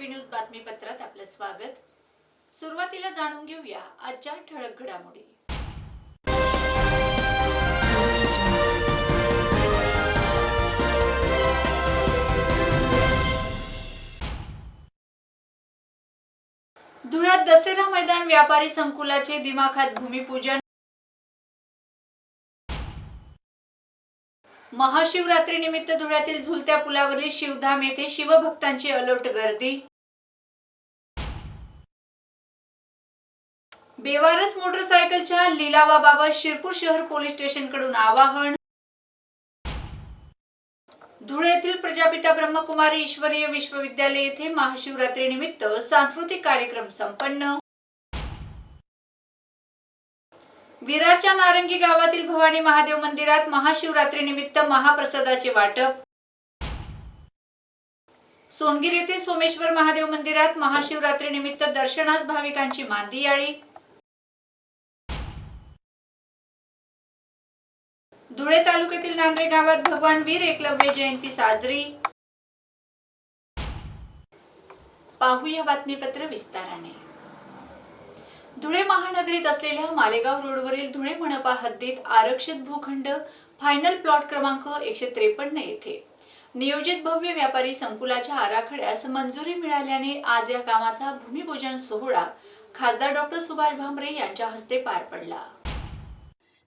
TV news बातमीपत्रात आपलं स्वागत. सुरुवातीला जाणून घेऊया आजच्या ठळक घडामोडी. धुळ्यात दसरा मैदान व्यापारी संकुलाचे दिमाखात भूमिपूजन. महाशिवरात्रीनिमित्त धुळ्यातील झुलत्या पुलावरील शिवधाम येथे शिवभक्तांची अलोट गर्दी. बेवारस मोटरसायकलच्या लिलावाबाबत शिरपूर शहर पोलीस स्टेशनकडून आवाहन. धुळे येथील प्रजापिता ब्रह्मकुमारी ईश्वरीय विश्वविद्यालय येथे महाशिवरात्रीनिमित्त सांस्कृतिक कार्यक्रम संपन्न. विरारच्या नारंगी गावातील भवानी महादेव मंदिरात महाशिवरात्रीनिमित्त महाप्रसादाचे वाटप. सोनगीर येथे सोमेश्वर महादेव मंदिरात महाशिवरात्रीनिमित्त दर्शनास भाविकांची मांदियाळी. धुळे तालुक्यातील नांद्रे गावात भगवान वीर एकलव्य जयंती साजरी. पाहूया बातमीपत्र विस्ताराने. धुळे महानगरीत असलेल्या मालेगाव रोडवरील धुळे मनपा हद्दीत आरक्षित भूखंड फायनल प्लॉट क्रमांक एकशे त्रेपन्न येथे. नियोजित भव्य व्यापारी संकुलाच्या आराखड्यास मंजुरी मिळाल्याने आज या कामाचा भूमिपूजन सोहळा खासदार डॉक्टर सुभाष भामरे यांच्या हस्ते पार पडला.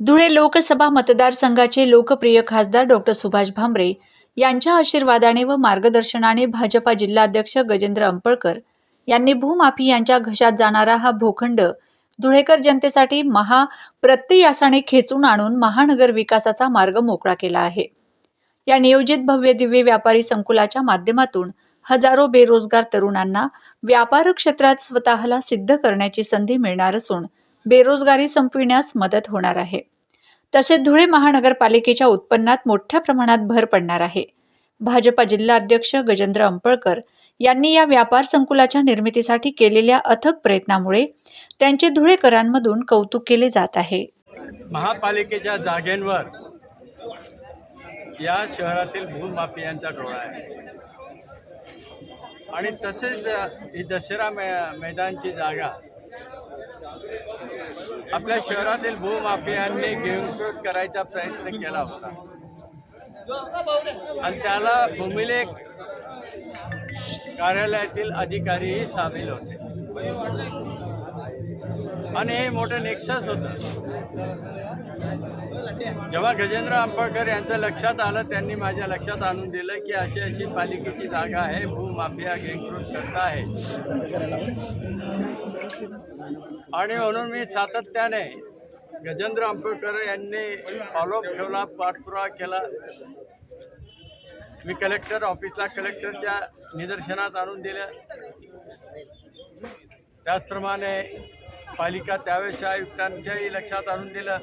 धुळे लोकसभा मतदारसंघाचे लोकप्रिय खासदार डॉक्टर सुभाष भामरे यांच्या आशीर्वादाने व मार्गदर्शनाने भाजपा जिल्हाध्यक्ष गजेंद्र अंपळकर यांनी भूमाफी यांच्या घशात जाणारा हा भूखंड धुळेकर जनतेसाठी महा प्रत्ययासाने खेचून आणून महानगर विकासाचा मार्ग मोकळा केला आहे. या नियोजित भव्य दिव्य व्यापारी संकुलाच्या माध्यमातून हजारो बेरोजगार तरुणांना व्यापार क्षेत्रात स्वतःला सिद्ध करण्याची संधी मिळणार असून बेरोजगारी संपविण्यास मदत होणार आहे. तसेच धुळे महानगरपालिकेच्या उत्पन्नात मोठ्या प्रमाणात भर पडणार आहे. भाजपा जिल्हा अध्यक्ष गजेंद्र अंपळकर यांनी या व्यापार संकुलाच्या निर्मितीसाठी केलेल्या अथक प्रयत्नामुळे त्यांचे धुळेकरांमधून कौतुक केले जात आहे. महापालिकेच्या जागेंवर या शहरातील भूमाफियांचा डोळा आहे. आणि तसेच ही मै मैदानची जागा आपल्या शहरातील भूमाफियांनी गिळंकृत करायचा प्रयत्न केला होता. आणि त्याला भूमिलेख कार्यालयातील अधिकारीही सामील होते. आणि हे मोठं नेक्सस होतं. जेव्हा गजेंद्र आंबेडकर यांचं लक्षात आलं त्यांनी माझ्या लक्षात आणून दिलं की अशी अशी पालिकेची जागा आहे भूमाफिया गेंकृत करता आहे. आणि म्हणून मी सातत्याने गजेंद्र आंबेडकर यांनी फॉलोअप ठेवला पाठपुरावा केला. मी कलेक्टर ऑफिसला कलेक्टरच्या निदर्शनात आणून दिलं त्याचप्रमाणे पालिका त्यावेळेस आयुक्तांच्याही लक्षात आणून दिलं.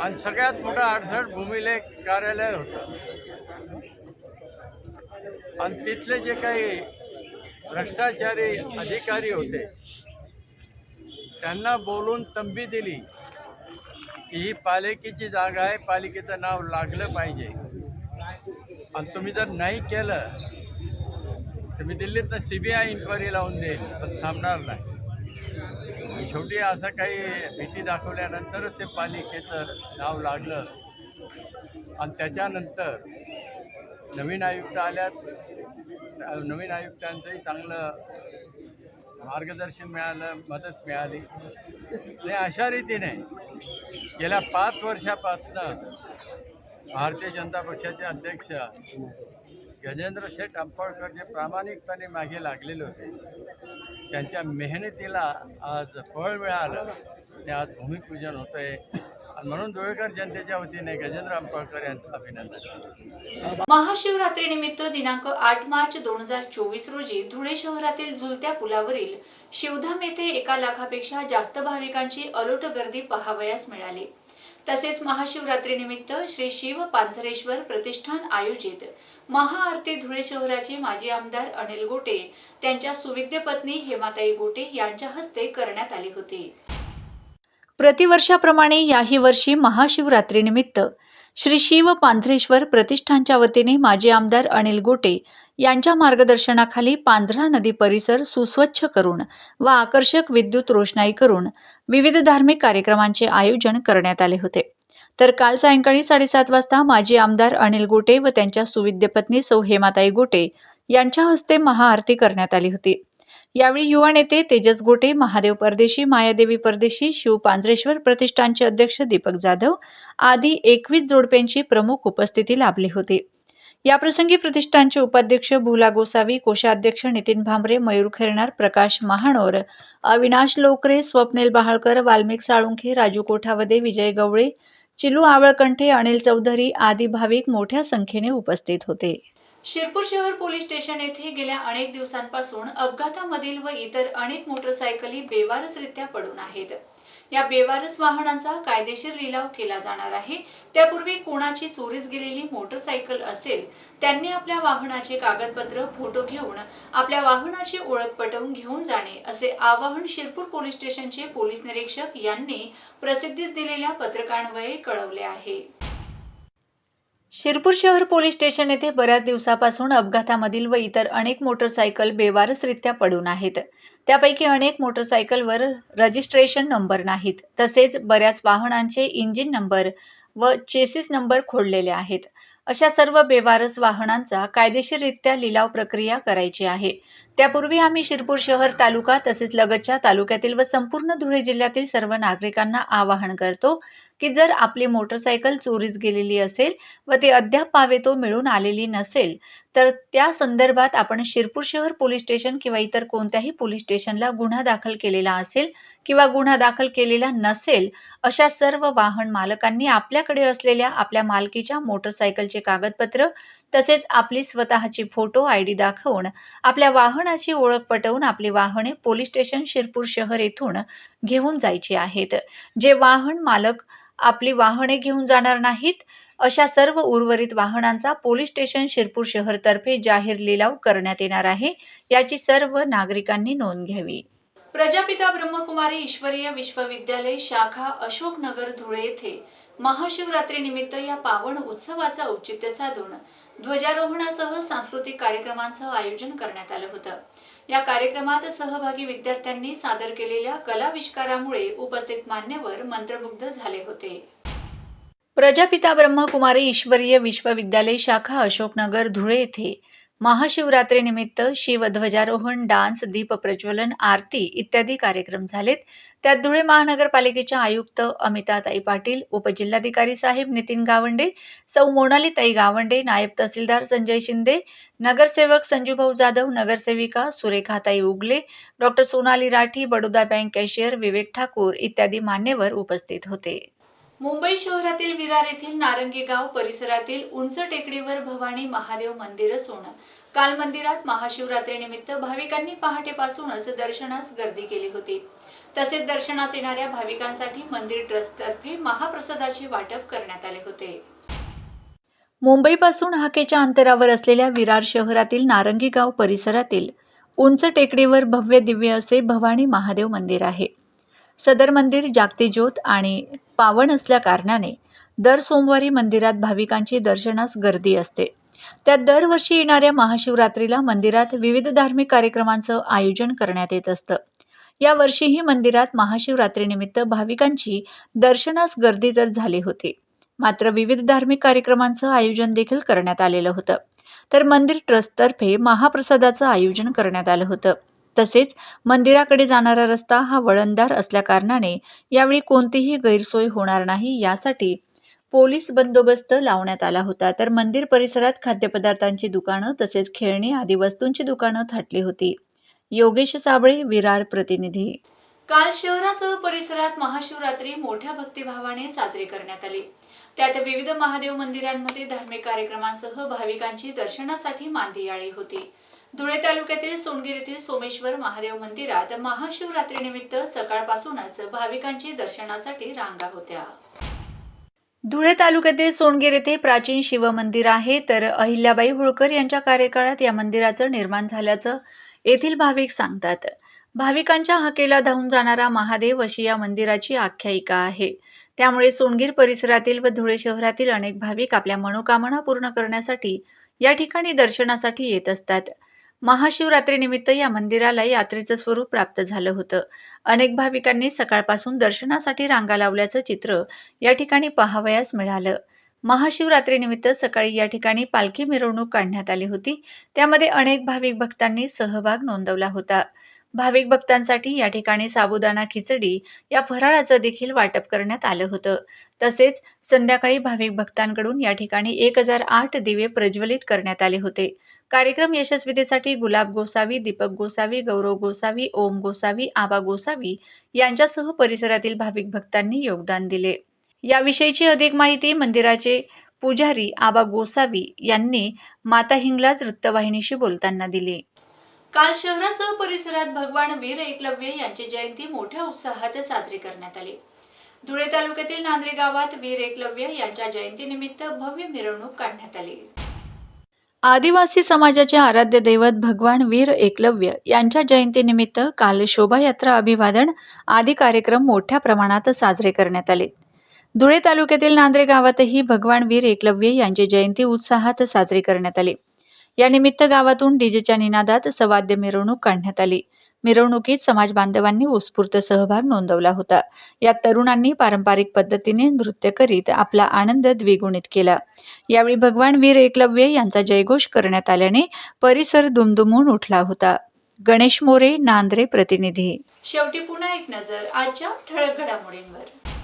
आणि सगळ्यात मोठं अडचण भूमिलेख कार्यालय होतं. आणि तिथले जे काही भ्रष्टाचारी अधिकारी होते त्यांना बोलून तंबी दिली की ही पालिकेची जागा आहे पालिकेचं नाव लागलं पाहिजे. आणि तुम्ही जर नाही केलं तर मी दिल्लीतनं सी बी आय इन्क्वायरी लावून देईल पण थांबणार नाही. शेवटी असं काही भीती दाखवल्यानंतरच ते पालिकेचं नाव लागलं. आणि त्याच्यानंतर नवीन आयुक्त आल्यात. नवीन आयुक्तांचंही चांगलं मार्गदर्शन मिळालं मदत मिळाली. आणि अशा रीतीने गेल्या पाच वर्षापासनं भारतीय जनता पक्षाचे अध्यक्ष गजेंद्र शेठ अंपळकर जे प्रामाणिकपणे मागे लागलेले होते त्यांच्या मेहनतीला आज फळ मिळालं. आणि आज भूमिपूजन होतं आहे म्हणून धुळेकर जनतेच्या वतीने गजेंद्र आंबळकर यांचं अभिनंदन. महाशिवरात्रीनिमित्त दिनांक आठ मार्च दोन हजार चोवीस रोजी धुळे शहरातील झुलत्या पुलावरील शिवधाम येथे एका लाखापेक्षा जास्त भाविकांची अलोट गर्दी पहावयास मिळाली. तसेच महाशिवरात्रीनिमित्त श्री शिव पांझरेश्वर प्रतिष्ठान आयोजित. महाआरती धुळे शहराचे माजी आमदार अनिल गोटे त्यांच्या सुविद्य पत्नी हेमाताई गोटे यांच्या हस्ते करण्यात आले होते. प्रतिवर्षाप्रमाणे याही वर्षी महाशिवरात्रीनिमित्त श्री शिव पांझरेश्वर प्रतिष्ठानच्या वतीने माजी आमदार अनिल गोटे यांच्या मार्गदर्शनाखाली पांझरा नदी परिसर सुस्वच्छ करून व आकर्षक विद्युत रोषणाई करून विविध धार्मिक कार्यक्रमांचे आयोजन करण्यात आले होते. तर काल सायंकाळी साडेसात वाजता माजी आमदार अनिल गोटे व त्यांच्या सुविद्य पत्नी सौ हेमाताई गोटे यांच्या हस्ते महाआरती करण्यात आली होती. यावेळी युवा नेते तेजस गोटे महादेव परदेशी मायादेवी परदेशी शिव पांजरेश्वर प्रतिष्ठानचे अध्यक्ष दीपक जाधव आदी एकवीस जोडप्यांची प्रमुख उपस्थिती लाभली होती. याप्रसंगी प्रतिष्ठानचे उपाध्यक्ष भुला गोसावी कोषाध्यक्ष नितीन भांबरे मयूर खेरणार प्रकाश महानोर अविनाश लोकरे स्वप्नील बहाळकर वाल्मिक साळुंखे राजू कोठावदे विजय गवळे चिलू आवळकंठे अनिल चौधरी आदी भाविक मोठ्या संख्येने उपस्थित होते. शिरपूर शहर पोलीस स्टेशन येथे गेल्या अनेक दिवसांपासून अपघातामधील व इतर अनेक मोटरसायकली बेवारसरित्या पडून आहेत. या बेवारस वाहनांचा कायदेशीर लिलाव केला जाणार आहे. त्यापूर्वी कोणाची चोरीस गेलेली मोटरसायकल असेल त्यांनी आपल्या वाहनाचे कागदपत्र फोटो घेऊन आपल्या वाहनाची ओळख पटवून घेऊन जाणे असे आवाहन शिरपूर पोलीस स्टेशनचे पोलीस निरीक्षक यांनी प्रसिद्धीस दिलेल्या पत्रकान्वये कळवले आहे. शिरपूर शहर पोलीस स्टेशन येथे बऱ्याच दिवसापासून अपघातामधील व इतर अनेक मोटरसायकल बेवारसरित्या पडून आहेत. त्यापैकी अनेक मोटरसायकलवर रजिस्ट्रेशन नंबर नाहीत. तसेच बऱ्याच वाहनांचे इंजिन नंबर व चेसिस नंबर खोडलेले आहेत. अशा सर्व बेवारस वाहनांचा कायदेशीररित्या लिलाव प्रक्रिया करायची आहे. त्यापूर्वी आम्ही शिरपूर शहर तालुका तसेच लगतच्या तालुक्यातील व संपूर्ण धुळे जिल्ह्यातील सर्व नागरिकांना आवाहन करतो की जर आपली मोटरसायकल चोरीस गेलेली असेल व ते अद्याप पावेतो मिळून आलेली नसेल तर त्या संदर्भात आपण शिरपूर शहर पोलीस स्टेशन किंवा इतर कोणत्याही पोलीस स्टेशनला गुन्हा दाखल केलेला असेल किंवा गुन्हा दाखल केलेला नसेल अशा सर्व वाहन मालकांनी आपल्याकडे असलेल्या आपल्या मालकीच्या मोटरसायकलचे कागदपत्र तसेच आपली स्वतःची फोटो आय डी दाखवून आपल्या वाहनाची ओळख पटवून आपली वाहने पोलीस स्टेशन शिरपूर शहर येथून घेऊन जायची आहेत. जे वाहन मालक आपली वाहने घेऊन जाणार नाहीत अशा सर्व उर्वरित वाहनांचा पोलीस स्टेशन शिरपूर शहरतर्फे जाहीर लिलाव करण्यात येणार आहे याची सर्व नागरिकांनी नोंद घ्यावी. प्रजापिता ब्रह्मकुमारी ईश्वरीय विश्वविद्यालय शाखा अशोकनगर धुळे येथे महाशिवरात्रीनिमित्त या पावन उत्सवाचं औचित्य साधून ध्वजारोहणासह सांस्कृतिक कार्यक्रमांचं आयोजन करण्यात आलं होतं. या कार्यक्रमात सहभागी विद्यार्थ्यांनी सादर केलेल्या कलाविष्कारामुळे उपस्थित मान्यवर मंत्रमुग्ध झाले होते. प्रजापिता ब्रह्मकुमारी ईश्वरीय विश्वविद्यालय शाखा अशोकनगर धुळे येथे महाशिवरात्रीनिमित्त शिवध्वजारोहण डान्स दीप प्रज्वलन आरती इत्यादी कार्यक्रम झालेत. त्यात धुळे महानगरपालिकेच्या आयुक्त अमिताताई पाटील उपजिल्हाधिकारी साहेब नितीन गावंडे सौ मोनालीताई गावंडे नायब तहसीलदार संजय शिंदे नगरसेवक संजूभाऊ जाधव नगरसेविका सुरेखाताई Ugale doctor Sonali Rathi Baroda bank cashier Vivek Thakur इत्यादी मान्यवर उपस्थित होते. मुंबई शहरातील विरार येथील नारंगी गाव परिसरातील उंच टेकडीवर भवानी महादेव मंदिर असून काल मंदिरात महाशिवरात्रीनिमित्त भाविकांनी पहाटेपासूनच दर्शनास गर्दी केली होती. तसेच दर्शनास येणाऱ्या भाविकांसाठी मंदिर ट्रस्टतर्फे महाप्रसादाचे वाटप करण्यात आले होते. मुंबईपासून हाकेच्या अंतरावर असलेल्या विरार शहरातील नारंगी गाव परिसरातील उंच टेकडीवर भव्य दिव्य असे भवानी महादेव मंदिर आहे. सदर मंदिर जागती ज्योत आणि पावन असल्याकारणाने दर सोमवारी मंदिरात भाविकांची दर्शनास गर्दी असते. त्यात दरवर्षी येणाऱ्या महाशिवरात्रीला मंदिरात विविध धार्मिक कार्यक्रमांचं आयोजन करण्यात येत असतं. या वर्षीही मंदिरात महाशिवरात्रीनिमित्त भाविकांची दर्शनास गर्दी तर झाली होती. मात्र विविध धार्मिक कार्यक्रमांचं आयोजन देखील करण्यात आलेलं होतं. तर मंदिर ट्रस्टतर्फे महाप्रसादाचं आयोजन करण्यात आलं होतं. तसेच मंदिराकडे जाणारा रस्ता हा वळणदार असल्याकारणाने यावेळी कोणतीही गैरसोय होणार नाही यासाठी पोलीस बंदोबस्त लावण्यात आला होता. तर मंदिर परिसरात खाद्यपदार्थांची दुकानं तसेच खेळणी आदी वस्तूंची दुकानं थाटली होती. योगेश साबळे विरार प्रतिनिधी. काल शहरासह परिसरात महाशिवरात्री मोठ्या भक्तिभावाने साजरी करण्यात आली. त्यात विविध महादेव मंदिरांमध्ये धार्मिक कार्यक्रमांसह भाविकांची दर्शनासाठी मांदी आली होती. धुळे तालुक्यातील सोनगीर येथील सोमेश्वर महादेव मंदिरात महाशिवरात्रीनिमित्त सकाळपासूनच भाविकांची दर्शनासाठी रांगा होत्या. धुळे तालुक्यातील सोनगीर येथे प्राचीन शिवमंदिर आहे. तर अहिल्याबाई होळकर यांच्या कार्यकाळात या मंदिराचं निर्माण झाल्याचं येथील भाविक सांगतात. भाविकांच्या हकेला धावून जाणारा महादेव अशी या मंदिराची आख्यायिका आहे. त्यामुळे सोनगीर परिसरातील व धुळे शहरातील अनेक भाविक आपल्या मनोकामना पूर्ण करण्यासाठी या ठिकाणी दर्शनासाठी येत असतात. महाशिवरात्रीनिमित्त या मंदिराला यात्रेचं स्वरूप प्राप्त झालं होतं. अनेक भाविकांनी सकाळपासून दर्शनासाठी रांगा लावल्याचं चित्र या ठिकाणी पाहावयास मिळालं. महाशिवरात्रीनिमित्त सकाळी या ठिकाणी पालखी मिरवणूक काढण्यात आली होती. त्यामध्ये अनेक भाविक भक्तांनी सहभाग नोंदवला होता. भाविक भक्तांसाठी या ठिकाणी साबुदाणा खिचडी या फराळाचं देखील वाटप करण्यात आलं होतं. तसेच संध्याकाळी भाविक भक्तांकडून या ठिकाणी एक हजार आठ दिवे प्रज्वलित करण्यात आले होते. कार्यक्रम यशस्वीतेसाठी गुलाब गोसावी दीपक गोसावी गौरव गोसावी ओम गोसावी आबा गोसावी यांच्यासह परिसरातील भाविक भक्तांनी योगदान दिले. याविषयीची अधिक माहिती मंदिराचे पुजारी आबा गोसावी यांनी माता हिंगलाज वृत्तवाहिनीशी बोलताना दिली. काल शहरासह परिसरात भगवान वीर एकलव्य यांची जयंती मोठ्या उत्साहात साजरी करण्यात आली. धुळे तालुक्यातील नांद्रे गावात वीर एकलव्य यांच्या जयंतीनिमित्त भव्य मिरवणूक काढण्यात आली. आदिवासी समाजाचे आराध्य दैवत भगवान वीर एकलव्य यांच्या जयंतीनिमित्त काल शोभायात्रा अभिवादन आदी कार्यक्रम मोठ्या प्रमाणात साजरे करण्यात आले. धुळे तालुक्यातील नांद्रे गावातही भगवान वीर एकलव्य यांची जयंती उत्साहात साजरी करण्यात आली. यानिमित्त गावातून डीजेच्या निनादात सवाद्य मिरवणूक काढण्यात आली. मिरवणुकीत समाज बांधवांनी उत्स्फूर्त सहभाग नोंदवला होता. यात तरुणांनी पारंपरिक पद्धतीने नृत्य करीत आपला आनंद द्विगुणित केला. यावेळी भगवान वीर एकलव्य यांचा जयघोष करण्यात आल्याने परिसर दुमदुमून उठला होता. गणेश मोरे नांद्रे प्रतिनिधी. शेवटी पुन्हा एक नजर आजच्या ठळक घडामोडींवर.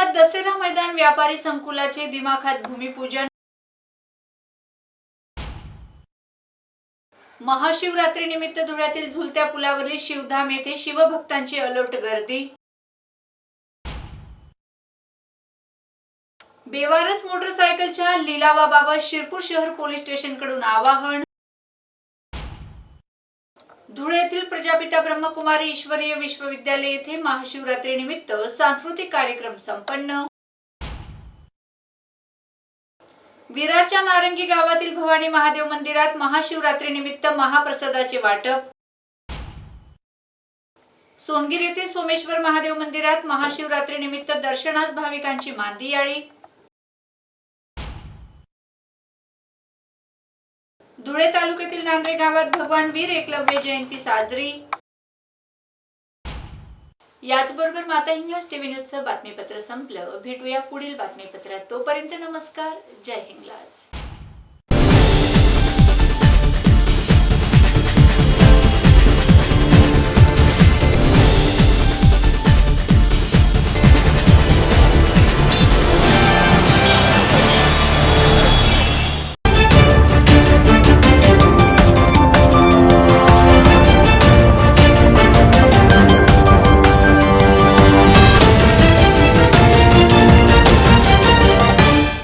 धुळ्यात दसरा मैदान व्यापारी संकुलाचे दिमाखात भूमिपूजन. महाशिवरात्री निमित्त धुळ्यातील झुलत्या पुलावरील शिवधाम येथे शिवभक्तांची अलोट गर्दी. बेवारस मोटरसायकलच्या लिलावाबाबत शिरपूर शहर पोलीस स्टेशनकडून आवाहन. धुळे येथील प्रजापिता ब्रह्मकुमारी ईश्वरीय विश्वविद्यालय येथे महाशिवरात्री निमित्त सांस्कृतिक कार्यक्रम संपन्न. विरारच्या नारंगी गावातील भवानी महादेव मंदिरात महाशिवरात्री निमित्त महाप्रसादाचे वाटप. सोनगीर येथे सोमेश्वर महादेव मंदिरात महाशिवरात्री निमित्त दर्शनास भाविकांची मांदियाळी. धुळे तालुक्यातील नांद्रे गावात भगवान वीर एकलव्य जयंती साजरी. याचबरोबर माता हिंगलाज टीव्ही न्यूजचं बातमीपत्र संपलं. भेटूया पुढील बातमीपत्रात. तोपर्यंत नमस्कार. जय हिंगलाज.